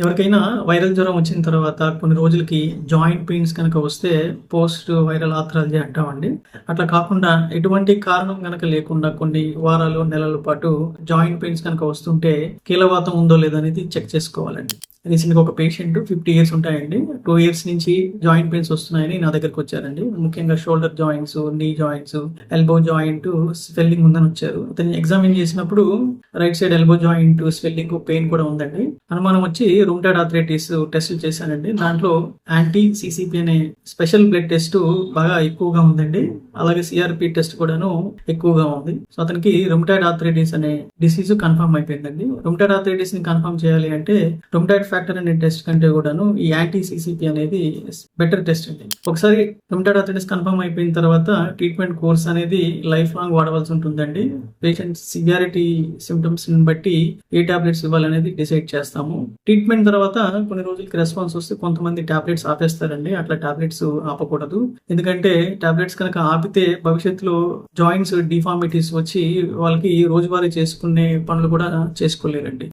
ఎవరికైనా వైరల్ జ్వరం వచ్చిన తర్వాత కొన్ని రోజులకి జాయింట్ పెయిన్స్ కనుక వస్తే పోస్ట్ వైరల్ ఆథరాలజీ అంటామండి. అట్లా కాకుండా ఎటువంటి కారణం కనుక లేకుండా కొన్ని వారాలు నెలల పాటు జాయింట్ పెయిన్స్ కనుక వస్తుంటే కీలవాతం ఉందో లేదో అనేది చెక్ చేసుకోవాలండి. రీసెంట్గా ఒక పేషెంట్ ఫిఫ్టీ ఇయర్స్ ఉంటాయండి. టూ ఇయర్స్ నుంచి జాయింట్ పెయిన్స్ వస్తున్నాయని నా దగ్గరకు వచ్చారండి. ముఖ్యంగా shoulder joints knee joints elbow joint swelling ఉందని వచ్చారు. అతన్ని ఎగ్జామిన్ చేసినప్పుడు right side elbow joint swelling pain కూడా ఉందండి. అనుమానం వచ్చి రూమ్టాడ్ ఆథరైటిస్ టెస్ట్ చేశానండి. దాంట్లో యాంటీ సిసిపి అనే స్పెషల్ బ్లడ్ టెస్ట్ బాగా ఎక్కువగా ఉందండి. అలాగే సిఆర్పి టెస్ట్ కూడాను ఎక్కువగా ఉంది. సో అతనికి రుమ్టాయిడ్ ఆథరైటిస్ అనే డిసీజ్ కన్ఫర్మ్ అయిపోయిందండి. రుమ్టాయిడ్ ఆథరైటిస్ని కన్ఫర్మ్ చేయాలి అంటే రుమ్టాయిడ్ ఫ్యాక్టర్ అనే టెస్ట్ కంటే కూడాను ఈ యాంటీ సిసిపి అనేది బెటర్ టెస్ట్ అండి ఒకసారి రుమ్టాయిడ్ ఆథరైటిస్ కన్ఫర్మ్ అయిపోయిన తర్వాత ట్రీట్మెంట్ కోర్స్ అనేది లైఫ్ లాంగ్ వాడవలసి ఉంటుందండి. పేషెంట్ సివియారిటీ సిమ్టమ్స్ బట్టి ఏ టాబ్లెట్స్ ఇవ్వాలనేది డిసైడ్ చేస్తాము. ట్రీట్మెంట్ తర్వాత కొన్ని రోజులకి రెస్పాన్స్ వస్తే కొంతమంది టాబ్లెట్స్ ఆపేస్తారండి. అట్లా టాబ్లెట్స్ ఆపకూడదు. ఎందుకంటే టాబ్లెట్స్ కనుక ఆపితే భవిష్యత్తులో జాయింట్స్ డిఫార్మిటీస్ వచ్చి వాళ్ళకి రోజువారీ చేసుకునే పనులు కూడా చేసుకోలేరండి.